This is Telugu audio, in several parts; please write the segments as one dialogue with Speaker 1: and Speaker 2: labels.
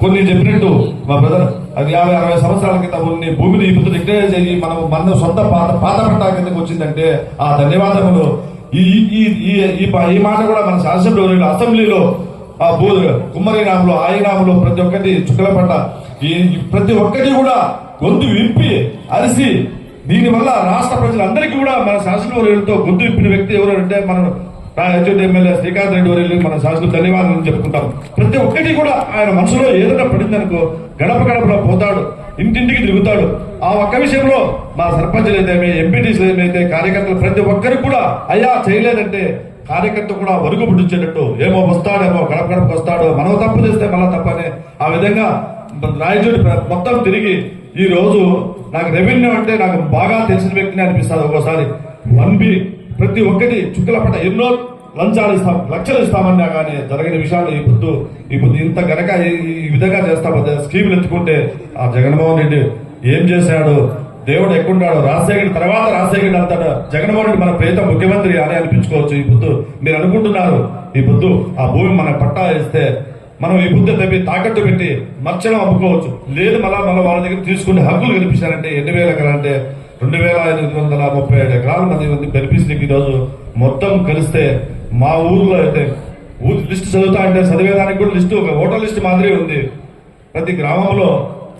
Speaker 1: కొన్ని చెప్పినట్టు మా బ్రదర్ అది యాభై అరవై సంవత్సరాల క్రితం కొన్ని భూమిని ఇప్పుడు డిక్లేర్ చేయి మనం మన సొంత పాత పాత పట్టా కిందకి వచ్చిందంటే ఆ ధన్యవాదములు. ఈ ఈ ఈ మాట కూడా మన శాసనసభ్యులు అసెంబ్లీలో ఆ భూ కుమ్మరి నామలో ప్రతి ఒక్కటి చుక్కల పట్ట. ఈ ఈ ప్రతి ఒక్కటి కూడా గొంతు విప్పి అరిసి దీనివల్ల రాష్ట్ర ప్రజలందరికీ కూడా మన శాసనసభ్యులతో గొంతు విప్పిన వ్యక్తి ఎవరు అంటే మనం రాయచోటి ఎమ్మెల్యే శ్రీకాంత్ రెడ్డి వారి మన శాసన ధన్యవాదాలు చెప్పుకుంటాం ప్రతి ఒక్కటి కూడా ఆయన మనసులో ఏదైనా పడిందనుకో గడప గడపలో పోతాడు ఇంటింటికి తిరుగుతాడు. ఆ ఒక్క విషయంలో మా సర్పంచులు ఏదేమి ఎంపీటీసీలు ఏమైతే కార్యకర్తలు ప్రతి ఒక్కరికి కూడా అయ్యా చేయలేదంటే కార్యకర్త కూడా వరుగు పుట్టించేటట్టు ఏమో వస్తాడేమో గడప గడపకు వస్తాడు మనం తప్పు చేస్తే మళ్ళా తప్పనే ఆ విధంగా రాయచోటి మొత్తం తిరిగి ఈ రోజు నాకు రెవెన్యూ అంటే నాకు బాగా తెలిసిన వ్యక్తిని అనిపిస్తుంది ఒక్కోసారి. వన్ బి ప్రతి ఒక్కటి చుక్కల పట్ట ఎన్నో లంచాలు ఇస్తాం లక్షలు ఇస్తామన్నా కానీ జరగని విషయాలు ఈ ఇప్పుడు ఈ ఇంత గనక ఈ- విధంగా చేస్తాం స్కీములు ఎత్తుకుంటే ఆ జగన్మోహన్ రెడ్డి ఏం చేశాడు? దేవుడు ఎక్కుంటాడు రాజశేఖర్ తర్వాత రాజశేఖర్ అంటాడు జగన్మోహన్ రెడ్డి మన ప్రేత ముఖ్యమంత్రి అని అనిపించుకోవచ్చు ఈ బుద్ధు మీరు అనుకుంటున్నారు ఈ బుద్ధు ఆ భూమి మన పట్టా వేస్తే మనం ఈ బుద్ధి తప్పి తాకట్టు పెట్టి మచ్చడం అమ్ముకోవచ్చు. లేదు మళ్ళా మళ్ళీ వాళ్ళ దగ్గర తీసుకునే హక్కులు కనిపించారంటే ఎన్ని వేల ఎకరాలంటే రెండు వేల ఎనిమిది వందల ముప్పై ఐదు ఎకరాల మంది మంది ఈ ఈరోజు మొత్తం కలిస్తే మా ఊర్లో అయితే ఊరి లిస్ట్ చదువుతా అంటే చదివేదానికి కూడా లిస్టు ఒక ఓటర్ లిస్ట్ మాదిరి ఉంది. ప్రతి గ్రామంలో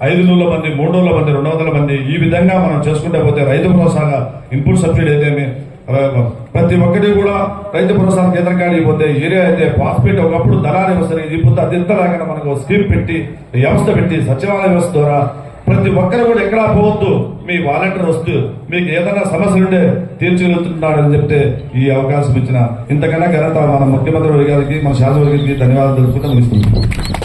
Speaker 1: ఐదు వందల మంది మూడు వందల మంది రెండు వందల మంది ఈ విధంగా మనం చేసుకుంటే పోతే రైతు భరోసాగా ఇన్పుట్ సబ్సిడీ అయితేమి ప్రతి ఒక్కటి కూడా రైతు భరోసా కేంద్ర కాడికి పోతే ఏరియా అయితే ఫాస్ఫేట్ ఒకప్పుడు దళారి వస్తాయి ఈ పొద్దు లేకుండా మనకు స్కీమ్ పెట్టి వ్యవస్థ పెట్టి సచివాలయ వ్యవస్థ ద్వారా ప్రతి ఒక్కరు కూడా ఎక్కడా పోవద్దు. మీ వాలంటీర్ వస్తూ మీకు ఏదైనా సమస్యలుంటే తీర్చగలుగుతున్నాడని చెప్తే ఈ అవకాశం ఇచ్చిన ఇంతకన్నా ఘనత మన ముఖ్యమంత్రి గారికి మన శాసనవర్గానికి ధన్యవాదాలు తెలుపుకుంటూ ముగిస్తున్నాం.